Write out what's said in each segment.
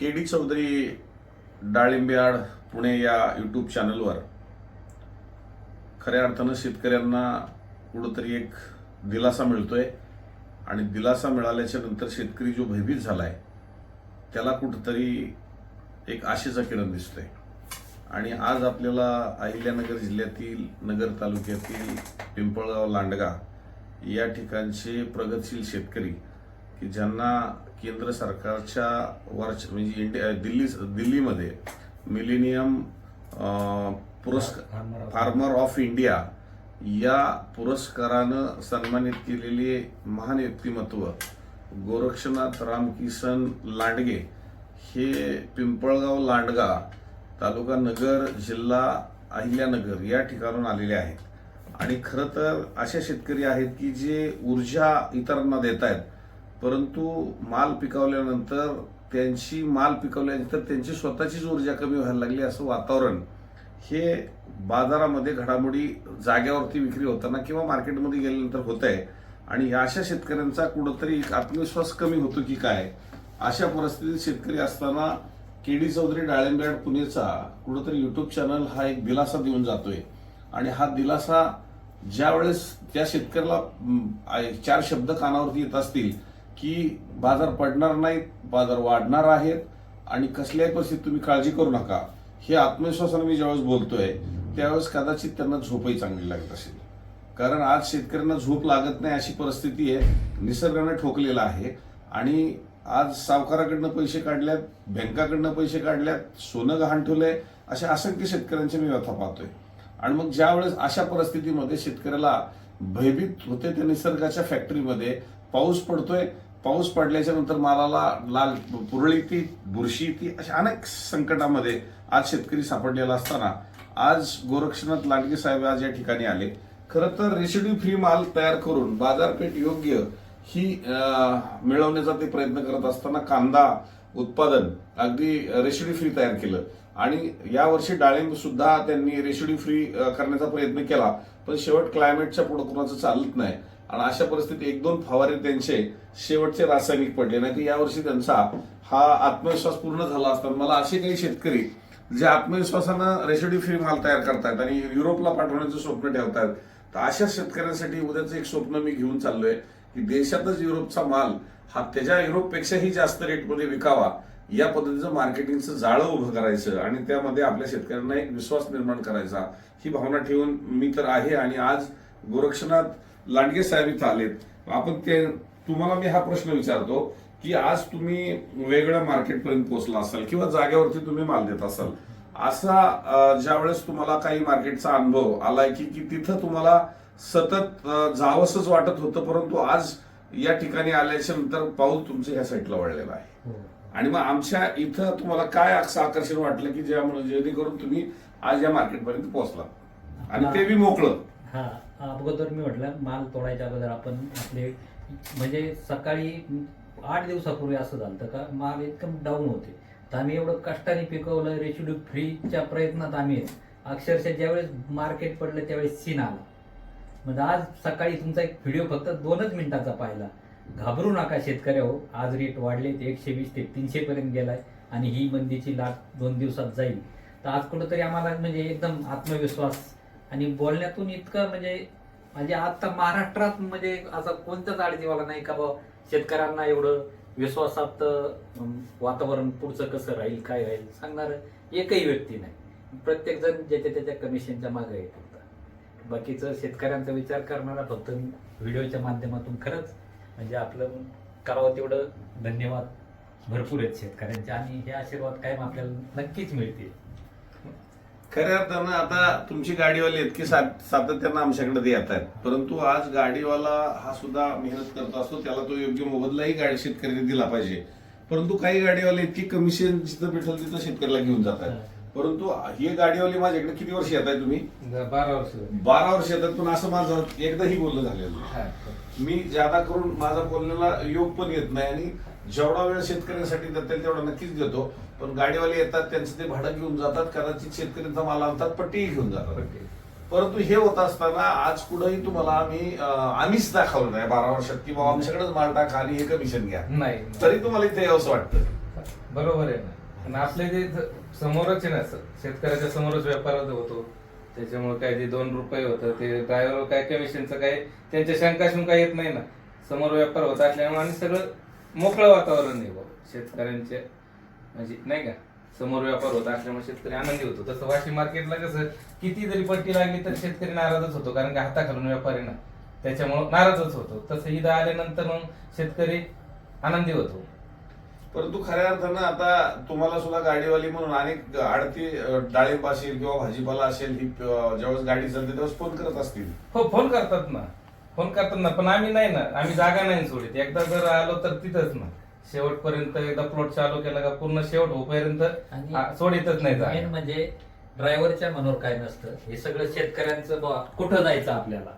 के D Chaudhari डाळिंब्याड पुणे या YouTube चॅनलवर खऱ्या अर्थानं शेतकऱ्यांना कुठंतरी एक दिलासा मिळतोय आणि दिलासा मिळाल्याच्या नंतर शेतकरी जो भयभीत झालाय त्याला कुठंतरी एक आशेचा किरण दिसतोय. आणि आज आपल्याला अहिल्यानगर जिल्ह्यातील नगर तालुक्यातील पिंपळगाव लांडगा या ठिकाणचे प्रगतशील शेतकरी की ज्यांना केंद्र सरकारच्या वरच म्हणजे इंडिया दिल्ली दिल्लीमध्ये मिलेनियम पुरस्कार फार्मर ऑफ इंडिया या पुरस्कारानं सन्मानित केलेले महान व्यक्तिमत्व गोरक्षनाथ रामकिसन लांडगे हे पिंपळगाव लांडगा तालुका नगर जिल्हा अहिल्यानगर या ठिकाणून आलेले आहेत. आणि खरं तर असे शेतकरी आहेत की जे ऊर्जा इतरांना देत आहेत परंतु माल पिकवल्यानंतर त्यांची माल पिकवल्यानंतर त्यांची स्वतःचीच ऊर्जा कमी व्हायला लागली असं वातावरण हे बाजारामध्ये घडामोडी जाग्यावरती विक्री होताना किंवा मार्केटमध्ये गेल्यानंतर होत आहे आणि या अशा शेतकऱ्यांचा कुठंतरी एक आत्मविश्वास कमी होतो की काय? अशा परिस्थितीत शेतकरी असताना के डी चौधरी डाळिंबेड पुणेचा कुठंतरी यूट्यूब चॅनल हा एक दिलासा देऊन जातोय. आणि हा दिलासा ज्या वेळेस त्या शेतकऱ्याला चार शब्द कानावरती येत असतील की बाजार पडणार नाहीत बाजार वाढणार आहेत आणि कसल्याही परिस्थितीत तुम्ही काळजी करू नका. हे आत्मविश्वासाने मी ज्यावेळेस बोलतोय त्यावेळेस कदाचित त्यांना झोपही चांगली लागत असेल. कारण आज शेतकऱ्यांना झोप लागत नाही अशी परिस्थिती आहे निसर्गाने ठोकलेला आहे आणि आज सावकाराकडनं पैसे काढल्यात बँकाकडनं पैसे काढल्यात सोनं गहाण ठेवलंय अशा असंख्य शेतकऱ्यांच्या मी व्यथा पाहतोय. आणि मग ज्यावेळेस अशा परिस्थितीमध्ये शेतकऱ्याला भयभीत होते त्या निसर्गाच्या फॅक्टरीमध्ये पाऊस पडतोय पाऊस पडल्याच्या नंतर मालाला लाल पुरळी ती बुरशी ती अशा अनेक संकटामध्ये आज शेतकरी सापडलेला असताना आज गोरक्षनाथ लांडगे साहेब आज या ठिकाणी आले. खरं तर रेसिड्यू फ्री माल तयार करून बाजारपेठ योग्य ही मिळवण्याचा ते प्रयत्न करत असताना कांदा उत्पादन अगदी रेसिड्यू फ्री तयार केलं. आणि यावर्षी डाळिंब सुद्धा त्यांनी रेसिड्यू फ्री करण्याचा प्रयत्न केला. पण शेवट क्लायमेटच्या पुढे कुणाचं चालत नाही. आणि अशा परिस्थितीत एक दोन फवारे त्यांचे शेवटचे रासायनिक पडले. नाही तर यावर्षी त्यांचा हा आत्मविश्वास पूर्ण झाला असताना मला असे काही शेतकरी जे आत्मविश्वासानं रेसिड्यू फ्री माल तयार करतायत आणि युरोपला पाठवण्याचं स्वप्न ठेवतात तर अशा शेतकऱ्यांसाठी उद्याचं एक स्वप्न मी घेऊन चाललोय की देशातच युरोपचा माल हा त्याच्या युरोपपेक्षाही जास्त रेटमध्ये विकावा या पद्धतीचं मार्केटिंगचं जाळं उभं करायचं आणि त्यामध्ये आपल्या शेतकऱ्यांना एक विश्वास निर्माण करायचा ही भावना ठेवून मी तर आहे. आणि आज गोरक्षनाथ लांडगे साहेब इथं आलेत. आपण ते तुम्हाला मी हा प्रश्न विचारतो की आज तुम्ही वेगळ्या मार्केटपर्यंत पोहोचला असाल किंवा जागेवरती तुम्ही माल देत असाल. असा अं, ज्यावेळेस तुम्हाला काही मार्केटचा अनुभव आलाय की की तिथं तुम्हाला सतत जावंसच वाटत होतं परंतु आज या ठिकाणी आल्याच्यानंतर पाऊल तुमचं ह्या साईडला वळलेलं आहे. आणि मग आमच्या इथं तुम्हाला काय असं आकर्षण वाटलं की ज्यामुळे जेणेकरून तुम्ही आज या मार्केटपर्यंत पोहोचला आणि ते बी मोकळं. हा. अगोदर मी म्हटलं माल तोडायच्या अगोदर आपण आपले म्हणजे सकाळी आठ दिवसापूर्वी असं झालं का माल एकदम डाऊन होते. तर आम्ही एवढं कष्टाने पिकवलं रेशिड्यू फ्रीच्या प्रयत्नात आम्ही अक्षरशः ज्यावेळेस मार्केट पडलं त्यावेळेस सीन आला. म्हणजे आज सकाळी तुमचा एक व्हिडिओ फक्त दोनच मिनिटाचा पाहिला. घाबरू नका शेतकऱ्या हो आज रेट वाढले ते एकशे वीस ते तीनशे पर्यंत गेलाय आणि ही मंदीची लाट दोन दिवसात जाईल. तर आज कुठंतरी आम्हाला म्हणजे एकदम आत्मविश्वास आणि बोलण्यातून इतकं म्हणजे म्हणजे आता महाराष्ट्रात म्हणजे असं कोणताच आडजीवाला नाही का बा शेतकऱ्यांना एवढं विश्वासात वातावरण पुढचं कसं राहील काय राहील सांगणार एकही व्यक्ती नाही. प्रत्येक जण ज्याच्या त्याच्या कमिशनच्या मागे येत होता बाकीचं शेतकऱ्यांचा विचार करणारा फक्त व्हिडिओच्या माध्यमातून खरंच म्हणजे आपलं करावं तेवढं धन्यवाद भरपूर आहेत शेतकऱ्यांचे आणि हे आशीर्वाद कायम आपल्याला नक्कीच मिळतील. खऱ्या अर्थानं आता तुमची गाडीवाले आहेत की सात- सातत्यानं आमच्याकडे येत आहेत परंतु आज गाडीवाला हा सुद्धा मेहनत करत असतो त्याला तो योग्य मोबदलाही गाडी शेतकऱ्याने दिला पाहिजे. परंतु काही गाडीवाले इतकी कमिशन जिथं भेटल तिथं शेतकऱ्याला घेऊन जातात परंतु हे गाडीवाले माझ्याकडे किती वर्ष येत आहे तुम्ही बारा वर्ष बारा वर्ष येतात पण असं माझं एकदाही बोलणं झालेलं. मी ज्यादा करून माझा बोलण्याला योग पण येत नाही आणि जेवढा वेळ शेतकऱ्यांसाठी देता येईल तेवढा नक्कीच देतो. पण गाडीवाले येतात त्यांचं ते भाडं घेऊन जातात कदाचित शेतकऱ्यांचा माल आणतात पट्टीही घेऊन जातात. परंतु हे होत असताना आज कुठंही तुम्हाला आम्ही आम्हीच दाखवलं नाही. बारा वर्षात की बाबा आमच्याकडेच माल टाका आणि हे कमिशन घ्या. नाही. तरी तुम्हाला इथे यावंसं वाटतं. बरोबर आहे ना. आणि आपले जे ज- समोरच आहे ना शेतकऱ्याच्या समोरच व्यापार होतो. त्याच्यामुळे काय ते दोन रुपये होतं ते ड्रायव्हर काय कमिशनचं काय त्यांच्या शंका शुंका येत नाही ना. समोर व्यापार होत असल्यामुळे आणि सगळं मोकळं वातावरण आहे बुवा शेतकऱ्यांचे म्हणजे नाही का? समोर व्यापार होत असल्यामुळे शेतकरी आनंदी होतो. तसं वाशी मार्केटला कसं किती जरी पट्टी लागली तर शेतकरी नाराजच होतो कारण की हाताखालून व्यापारी ना. त्याच्यामुळे नाराजच होतो. तसं ईद आल्यानंतर मग शेतकरी आनंदी होतो. परंतु खऱ्या अर्थानं आता तुम्हाला सुद्धा गाडीवाली म्हणून अनेक आडती डाळिंब असेल किंवा भाजीपाला असेल ही ज्यावेळेस गाडी चालते त्यावेळेस फोन करत असतील. हो फोन करतात ना. फोन करतात ना पण आम्ही नाही ना आम्ही जागा नाही सोडित. एकदा जर आलो तर तिथंच ना. शेवटपर्यंत एकदा प्लॉट चालू केला का पूर्ण शेवट होईपर्यंत आणि सोडितच नाही मेन जागा म्हणजे ड्रायव्हरच्या मनावर काय नसतं. हे सगळं शेतकऱ्यांचं बुवा, कुठं जायचं आपल्याला?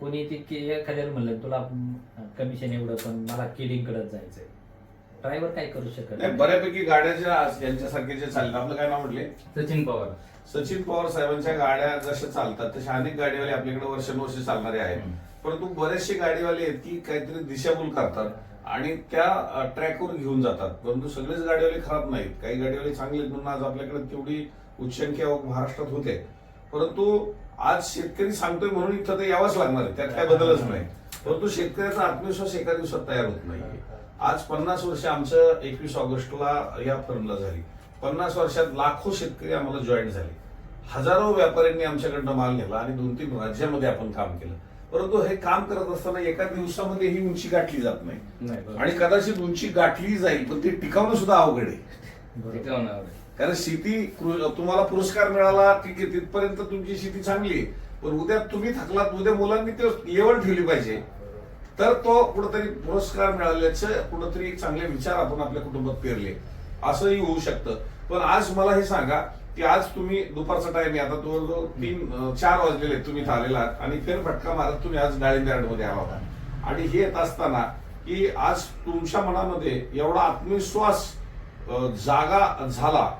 कोणी ती की एखाद्याला म्हणलं तुला कमिशन एवढं पण मला किडिंगकडे जायचंय. ड्रायव्हर काय करू शकत नाही बऱ्यापैकी गाड्या ज्या यांच्यासारखे जे चालतात आपलं काय नाव म्हटले? सचिन पवार. सचिन पवार साहेबांच्या गाड्या जशा चालतात तशा अनेक गाडीवाले आपल्याकडे वर्षानुवर्ष चालणारे आहेत. हम्म. परंतु बरेचसे गाडीवाले आहेत की काहीतरी दिशाभूल करतात आणि त्या ट्रॅकवर घेऊन जातात. परंतु सगळेच गाडीवाले खराब नाहीत. काही गाडीवाले चांगले आहेत म्हणून आज आपल्याकडे तेवढी उच्चसंख्या महाराष्ट्रात होते. परंतु आज शेतकरी सांगतोय म्हणून इथं तर यावंच लागणार आहे. त्यात काय बदलच नाही. परंतु शेतकऱ्याचा आत्मविश्वास एका दिवसात तयार होत नाही आज पन्नास वर्ष आमचं एकवीस ऑगस्टला या फर्मला झाली. पन्नास वर्षात लाखो शेतकरी आम्हाला जॉईन झाले. हजारो व्यापाऱ्यांनी आमच्याकडनं माल नेला आणि दोन तीन राज्यामध्ये आपण काम केलं. परंतु हे काम करत असताना एका दिवसामध्ये ही उंची गाठली जात नाही. आणि कदाचित उंची गाठली जाईल पण ती टिकवणं सुद्धा अवघड आहे. कारण शेती तुम्हाला पुरस्कार मिळाला ठीक आहे तिथपर्यंत तुमची शेती चांगली आहे. पण उद्या तुम्ही थकलात उद्या मुलांनी ते लेवल ठेवली पाहिजे. तर तो कुठंतरी पुरस्कार मिळाल्याचं कुठंतरी एक चांगले विचार आपण आपल्या कुटुंबात पेरले. असंही होऊ शकतं. पण आज मला हे सांगा की आज तुम्ही दुपारचा टाइम आहे. आता जवळजवळ तीन चार वाजलेले तुम्ही इथं आलेला आहात. आणि फेरफटका मारत तुम्ही आज डाळिंब आला होता. आणि हे येत असताना की आज तुमच्या मनामध्ये एवढा आत्मविश्वास जागा झाला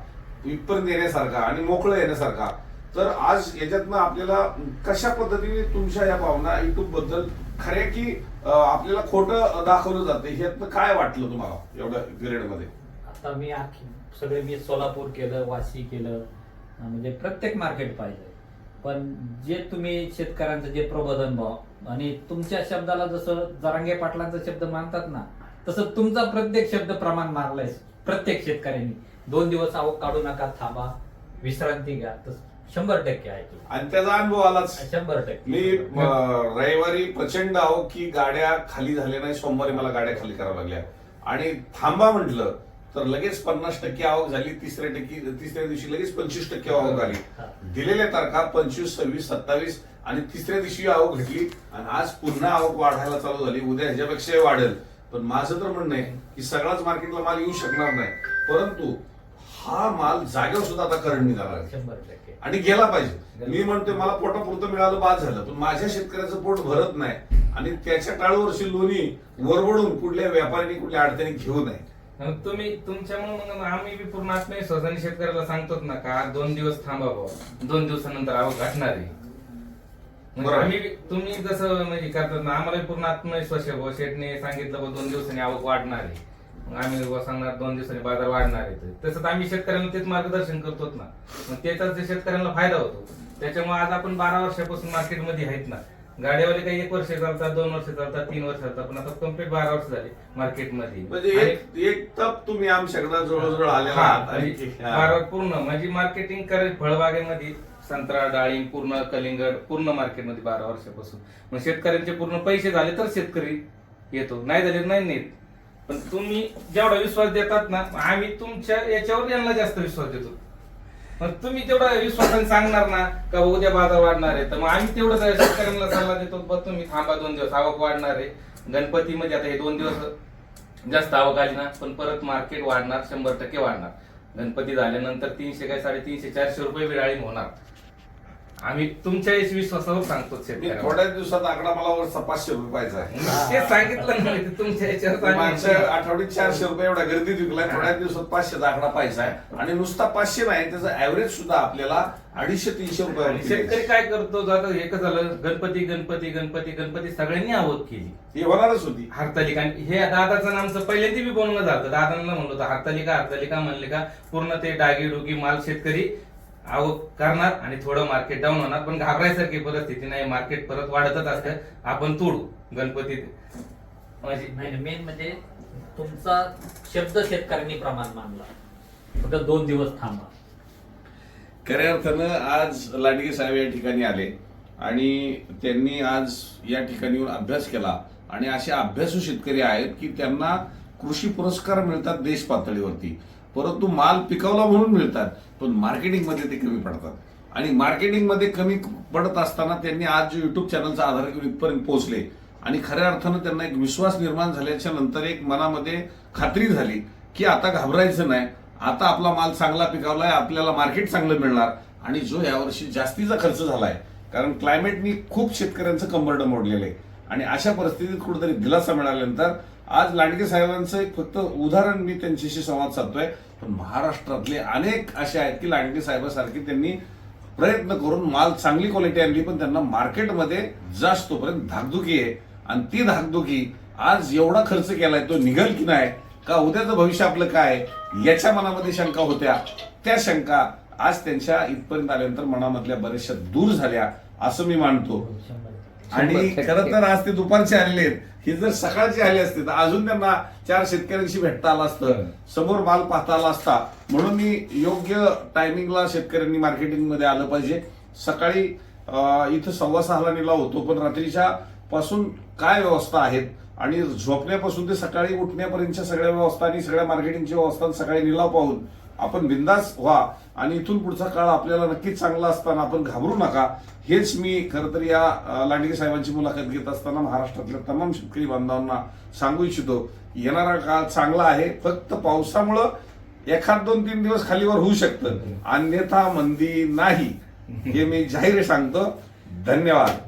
इथपर्यंत येण्यासारखा आणि मोकळं येण्यासारखा. तर आज याच्यातनं आपल्याला कशा पद्धतीने तुमच्या या भावना युट्यूबबद्दल खरे की आपल्याला खोटं दाखवलं जाते ह्यातनं काय वाटलं तुम्हाला एवढ्या पिरियडमध्ये? आता मी आखी सगळे मी सोलापूर केलं वाशी केलं म्हणजे प्रत्येक मार्केट पाहिजे पण जे तुम्ही शेतकऱ्यांचं जे प्रबोधन भाव आणि तुमच्या शब्दाला जसं जरांगे पाटलांचा शब्द मानतात ना तसं तुमचा प्रत्येक शब्द प्रमाण मारलाय प्रत्येक शेतकऱ्यांनी. दोन दिवस आवक काढू नका थांबा विश्रांती घ्या शंभर टक्के आहे ते. आणि त्याचा अनुभव आलाच. शंभर टक्के. मी रविवारी प्रचंड आहो की गाड्या खाली झाल्या नाही सोमवारी मला गाड्या खाली कराव्या लागल्या. आणि थांबा म्हटलं तर लगेच पन्नास टक्के आवक झाली तिसऱ्या टक्के तिसऱ्या दिवशी लगेच पंचवीस टक्के आवक झाली हा. दिलेल्या तारखा पंचवीस सव्वीस सत्तावीस आणि तिसऱ्या दिवशी आवक घटली आणि आज पुन्हा आवक वाढायला चालू झाली. उद्या ह्याच्यापेक्षा वाढेल. पण माझं तर म्हणणं आहे की सगळाच मार्केटला माल येऊ शकणार नाही. परंतु हा माल जागेवर सुद्धा आता करंट निघाला आणि गेला पाहिजे. मी म्हणतोय मला पोटापुरतं मिळालं बाद झालं. पण माझ्या शेतकऱ्याचं पोट भरत नाही. आणि त्याच्या टाळूवरची लोणी वरवडून कुठल्या व्यापाऱ्यांनी कुठल्या अडचणी घेऊ नये. मग तुम्ही तुमच्यामुळे मग आम्ही बी पूर्ण आत्मविश्वासाने शेतकऱ्याला सांगतोच ना का दोन दिवस थांबा बाबा दोन दिवसानंतर आवक घटणार आहे. म्हणजे बरोबर. आम्ही बी- तुम्ही जसं म्हणजे करतात ना आम्हाला बी पूर्ण आत्मविश्वास आहे बुवा. शेटने सांगितलं बुवा दोन दिवसांनी आवक वाढणार आहे. मग आम्ही बुवा सांगणार दोन दिवसांनी बाजार वाढणार आहे तसंच आम्ही शेतकऱ्यांना तेच मार्गदर्शन करतोच ना. मग त्याचाच जे शेतकऱ्यांना फायदा होतो त्याच्यामुळे आज आपण बारा वर्षापासून मार्केटमध्ये आहेत ना. गाड्यावाले काही एक वर्ष चालतात दोन वर्ष चालतात तीन वर्ष चालतात पण आता कंप्लीट बारा वर्ष झाली मार्केटमध्ये म्हणजे एक एक तप तुम्ही आमच्याकडे जवळजवळ आहात. आणि हा. बारा पूर्ण. म्हणजे मार्केटिंग करायचं फळबागेमध्ये संत्रा डाळिंब पूर्ण कलिंगड पूर्ण मार्केटमध्ये बारा वर्षापासून. मग शेतकऱ्यांचे पूर्ण पैसे झाले तर शेतकरी येतो. नाही झाले नाही नेत. पण तुम्ही जेवढा विश्वास देतात ना आम्ही तुमच्या याच्यावर यांना जास्त विश्वास देतो. मग तुम्ही तेवढा विश्वासाने सांगणार ना का उद्या बाजार वाढणार आहे? तर मग आम्ही तेवढं शेतकऱ्यांना सल्ला देतो बघ तुम्ही थांबा दोन दिवस आवक वाढणार आहे. गणपतीमध्ये आता हे दोन दिवस जास्त आवक आली ना पण परत मार्केट वाढणार शंभर टक्के वाढणार. गणपती झाल्यानंतर तीनशे काय साडेतीनशे चारशे रुपये बी डाळिंब होणार. आम्ही तुमच्या विश्वासावर सांगतो मी थोड्याच दिवसात आकडा मला वर पाचशे रुपये पाहिजे आहे. तेच सांगितलं ना मी ते तुमच्या याच्यावर मागच्या. आठवड्यात चारशे रुपये एवढा गर्दीत विकलाय थोड्याच दिवसात पाचशेचा आकडा पाहिजे आहे. आणि नुसता पाचशे नाही त्याचं ऍव्हरेज सुद्धा आपल्याला अडीचशे तीनशे आणि रुपये शेतकरी काय करतो आता हे कसं झालं गणपती गणपती गणपती गणपती सगळ्यांनी आवत केली. ही होणारच होती. हरतालिका आणि हे दादाचं नामचं पहिल्यांदा बी बोलणं झालं. दादांना म्हणलं होतं हरतालिका हरतालिका म्हणले का पूर्ण ते डागी डुगी माल शेतकरी आवक करणार आणि थोडं मार्केट डाऊन होणार. पण घाबरायसारखी परिस्थिती नाही. मार्केट परत वाढतच असतं. आपण तोडू नाही मेन म्हणजे तुमचा शब्द शेतकऱ्यांनी प्रमाण मानला. फक्त दोन दिवस थांबा. खऱ्या अर्थानं आज लांडगे साहेब या ठिकाणी आले आणि त्यांनी आज या ठिकाणी अभ्यास केला आणि असे अभ्यासू शेतकरी आहेत की त्यांना कृषी पुरस्कार मिळतात देश पातळीवरती. परंतु माल पिकवला म्हणून मिळतात पण मार्केटिंगमध्ये ते कमी पडतात. आणि मार्केटिंगमध्ये कमी पडत असताना त्यांनी आज जो युट्यूब चॅनलचा आधार घेऊन इथपर्यंत पोहोचले. आणि खऱ्या अर्थानं त्यांना एक विश्वास निर्माण झाल्याच्यानंतर एक मनामध्ये खात्री झाली की आता घाबरायचं नाही. आता आपला माल चांगला पिकावलाय आपल्याला मार्केट चांगलं मिळणार आणि जो यावर्षी जास्तीचा खर्च झालाय. कारण क्लायमेटनी खूप शेतकऱ्यांचं कंबरडं मोडलेलं आहे. आणि अशा परिस्थितीत कुठेतरी दिलासा मिळाल्यानंतर आज लांडगे साहेबांचं एक फक्त उदाहरण मी त्यांच्याशी संवाद साधतोय. पण महाराष्ट्रातले अनेक असे आहेत की लांडगे साहेबासारखी त्यांनी प्रयत्न करून माल चांगली क्वालिटी आणली पण त्यांना मार्केटमध्ये जास्त तोपर्यंत धाकधुकी आहे. आणि ती धाकधुकी आज एवढा खर्च केलाय तो निघल की नाही का उद्याचं भविष्य आपलं काय याच्या मनामध्ये शंका होत्या. त्या शंका आज त्यांच्या इथपर्यंत आल्यानंतर मनामधल्या बऱ्याचशा दूर झाल्या असं मी मानतो. आणि खरं तर आज ते दुपारचे आलेले आहेत. हे जर सकाळचे आले असते तर अजून त्यांना चार शेतकऱ्यांशी भेटता आलं असतं समोर माल पाहता आला असता. म्हणून मी योग्य टायमिंगला शेतकऱ्यांनी मार्केटिंगमध्ये आलं पाहिजे. सकाळी इथं सव्वा सहाला निलाव होतो पण रात्रीच्या पासून काय व्यवस्था आहेत? आणि झोपण्यापासून ते सकाळी उठण्यापर्यंतच्या सगळ्या व्यवस्था आणि सगळ्या मार्केटिंगची व्यवस्था सकाळी निलाव पाहून आपण बिंदास व्हा आणि इथून पुढचा काळ आपल्याला नक्कीच चांगला असताना आपण घाबरू नका. हेच मी खरं तर या लांडगे साहेबांची मुलाखत घेत असताना महाराष्ट्रातल्या तमाम शेतकरी बांधवांना सांगू इच्छितो. येणारा काळ चांगला आहे. फक्त पावसामुळं एखाद दोन तीन दिवस खालीवर होऊ शकतं. अन्यथा मंदी नाही. हे मी जाहीर सांगतो. धन्यवाद.